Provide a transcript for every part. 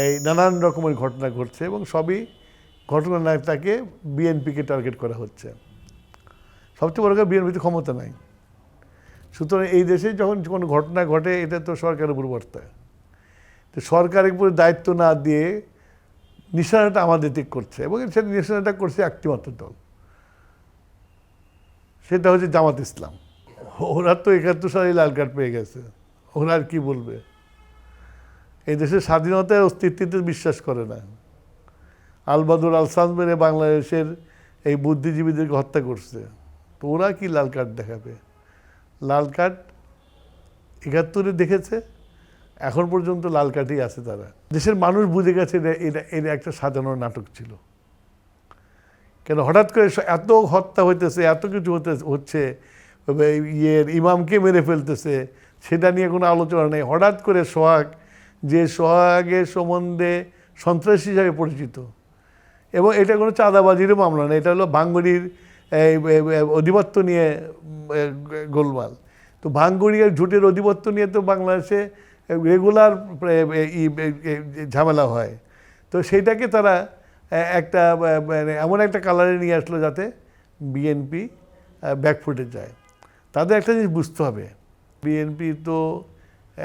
এই নানান রকমের ঘটনা ঘটছে এবং সবই ঘটনা না তাকে বিএনপিকে টার্গেট করা হচ্ছে। সবচেয়ে বড় কথা বিএনপিতে ক্ষমতা নাই। সুতরাং এই দেশে যখন কোনো ঘটনা ঘটে, এটা তো সরকারের উপর বর্তায় তো সরকারের উপরে দায়িত্ব না দিয়ে নিশানাটা আমাদের দিক করছে এবং সেটা নিশানাটা করছে একটি মাত্র দল। সেটা হচ্ছে জামাত ইসলাম। ওরা তো একাত্তর সালে লাল কার্ড পেয়ে গেছে। ওরা আর কি বলবে? এই দেশের স্বাধীনতার অস্তিত্বে বিশ্বাস করে না। আলবাদুর আলসান মেরে বাংলাদেশের এই বুদ্ধিজীবীদেরকে হত্যা করছে। তো ওরা কি লাল কার্ড দেখাবে? লাল কার্ড একাত্তরে দেখেছে, এখন পর্যন্ত লাল কার্ডই আছে তারা। দেশের মানুষ বুঝে গেছে এটা এটা এটা একটা সাজানো নাটক ছিল। কেন হঠাৎ করে এত হত্যা হইতেছে, এত কিছু হতে হচ্ছে ইয়ের ইমামকে মেরে ফেলতেছে, সেটা নিয়ে কোনো আলোচনা নেই। হঠাৎ করে সোহাগ যে সোহাগের সম্বন্ধে সন্ত্রাসী হিসাবে পরিচিত। এবং এটা কোনো চাঁদাবাজিরও মামলা না, এটা হলো ভাঙ্গুড়ির অধিপত্য নিয়ে গোলমাল। তো ভাঙ্গুড়ির ঝুটের অধিপত্য নিয়ে তো বাংলাদেশে রেগুলার ঝামেলা হয়। তো সেইটাকে তারা একটা মানে এমন একটা কালারে নিয়ে আসলো যাতে বিএনপি ব্যাকফুটে যায়। তাদের একটা জিনিস বুঝতে হবে, বিএনপি তো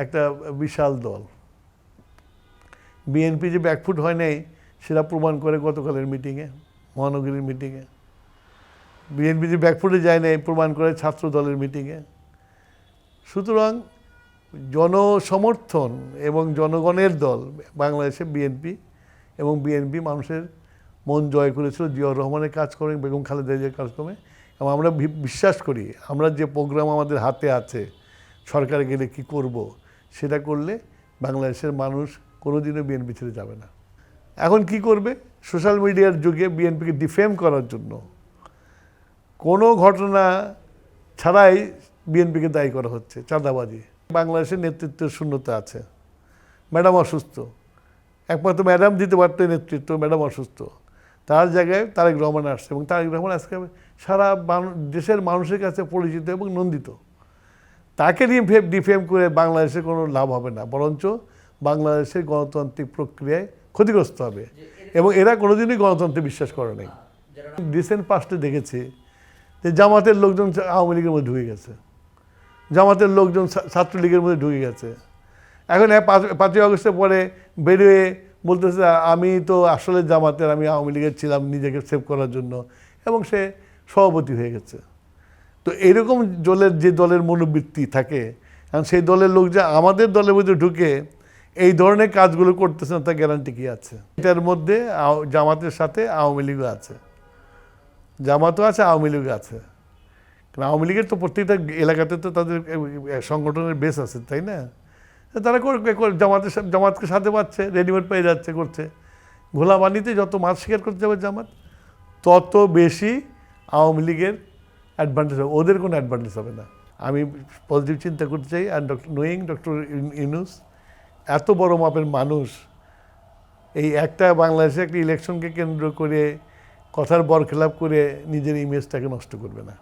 একটা বিশাল দল। বিএনপি যে ব্যাকফুট হয় নাই, সেটা প্রমাণ করে গতকালের মিটিংয়ে মহানগরীর মিটিংয়ে বিএনপি যে ব্যাকফুটে যায় নাই, প্রমাণ করে ছাত্র দলের মিটিংয়ে সুতরাং জনসমর্থন এবং জনগণের দল, বাংলাদেশে বিএনপি এবং বিএনপি মানুষের মন জয় করেছিল, জিয়াউর রহমানের কাজ করে, বেগম খালেদা জিয়ার কাজক্রমে এবং আমরা বিশ্বাস করি, আমরা যে প্রোগ্রাম আমাদের হাতে আছে, সরকার গেলে কি করব, সেটা করলে বাংলাদেশের মানুষ কোনোদিনও বিএনপি ছেড়ে যাবে না। এখন কি করবে? সোশ্যাল মিডিয়ার যুগে বিএনপিকে ডিফেম করার জন্য কোনো ঘটনা ছাড়াই বিএনপিকে দায়ী করা হচ্ছে, চাঁদাবাজি। বাংলাদেশের নেতৃত্বের শূন্যতা আছে। ম্যাডাম অসুস্থ। একমাত্র ম্যাডাম দিতে পারত নেতৃত্ব, ম্যাডাম অসুস্থ। তার জায়গায় তারেক রহমান আসছে এবং তারেক রহমান আজকে সারা দেশের মানুষের কাছে পরিচিত এবং নন্দিত। তাকে ডিফেম ডিফেম করে বাংলাদেশে কোনো লাভ হবে না। বরঞ্চ বাংলাদেশের গণতান্ত্রিক প্রক্রিয়ায় ক্ষতিগ্রস্ত হবে। এবং এরা কোনোদিনই গণতন্ত্রে বিশ্বাস করে নাই। রিসেন্ট পাস্টে দেখেছি যে জামাতের লোকজন আওয়ামী লীগের মধ্যে ঢুকে গেছে। জামাতের লোকজন ছাত্রলীগের মধ্যে ঢুকে গেছে। এখন পাঁচই আগস্টের পরে বেরিয়ে বলতেছে আমি তো আসলে জামাতের আমি আওয়ামী লীগের ছিলাম নিজেকে সেভ করার জন্য। এবং সে সভাপতি হয়ে গেছে। তো এরকম দলের যে দলের মনোবৃত্তি থাকে কারণ সেই দলের লোক যে আমাদের দলের মধ্যে ঢুকে এই ধরনের কাজগুলো করতেছে না তার গ্যারান্টি কি আছে? এটার মধ্যে জামাতের সাথে আওয়ামী লীগও আছে। জামাতও আছে, আওয়ামী লীগও আছে। কারণ আওয়ামী লীগের তো প্রত্যেকটা এলাকাতে তো তাদের সংগঠনের বেস আছে, তাই না? তারা জামাতের জামাতকে সাথে পাচ্ছে রেডিমেড পেয়ে যাচ্ছে, করছে। ঘোলা পানিতে যত মাছ শিকার করতে যাবে জামাত, তত বেশি আওয়ামী লীগের অ্যাডভান্টেজ হবে। ওদের কোনো অ্যাডভান্টেজ হবে না। আমি পজিটিভ চিন্তা করতে চাই, আর ডক্টর নোয়িং ডক্টর ইউনুস এত বড় মাপের মানুষ, এই একটা বাংলাদেশে একটা ইলেকশনকে কেন্দ্র করে কথার বরখেলাপ করে নিজের ইমেজটাকে নষ্ট করবে না।